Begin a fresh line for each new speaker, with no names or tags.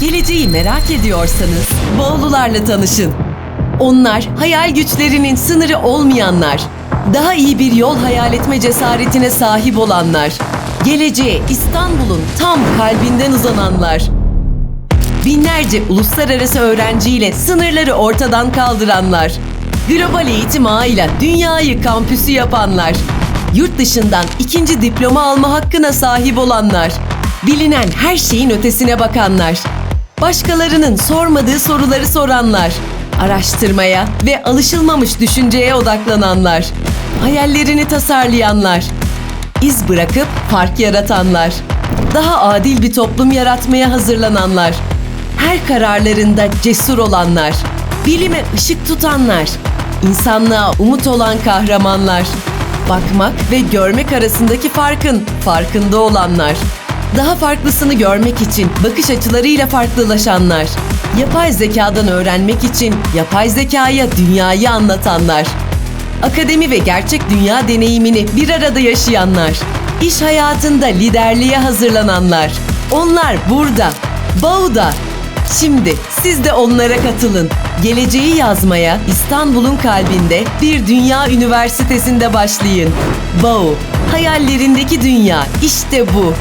Geleceği merak ediyorsanız Boğulularla tanışın. Onlar hayal güçlerinin sınırı olmayanlar. Daha iyi bir yol hayal etme cesaretine sahip olanlar. Geleceğe İstanbul'un tam kalbinden uzananlar. Binlerce uluslararası öğrenciyle sınırları ortadan kaldıranlar. Global eğitim ağıyla dünyayı kampüsü yapanlar. Yurt dışından ikinci diploma alma hakkına sahip olanlar. Bilinen her şeyin ötesine bakanlar. Başkalarının sormadığı soruları soranlar. Araştırmaya ve alışılmamış düşünceye odaklananlar. Hayallerini tasarlayanlar. İz bırakıp fark yaratanlar. Daha adil bir toplum yaratmaya hazırlananlar. Her kararlarında cesur olanlar. Bilime ışık tutanlar. insanlığa umut olan kahramanlar. Bakmak ve görmek arasındaki farkın farkında olanlar. Daha farklısını görmek için bakış açılarıyla farklılaşanlar. Yapay zekadan öğrenmek için yapay zekaya dünyayı anlatanlar. Akademi ve gerçek dünya deneyimini bir arada yaşayanlar. İş hayatında liderliğe hazırlananlar. Onlar burada, Bau'da. Şimdi siz de onlara katılın. Geleceği yazmaya İstanbul'un kalbinde bir dünya üniversitesinde başlayın. Bau, hayallerindeki dünya işte bu.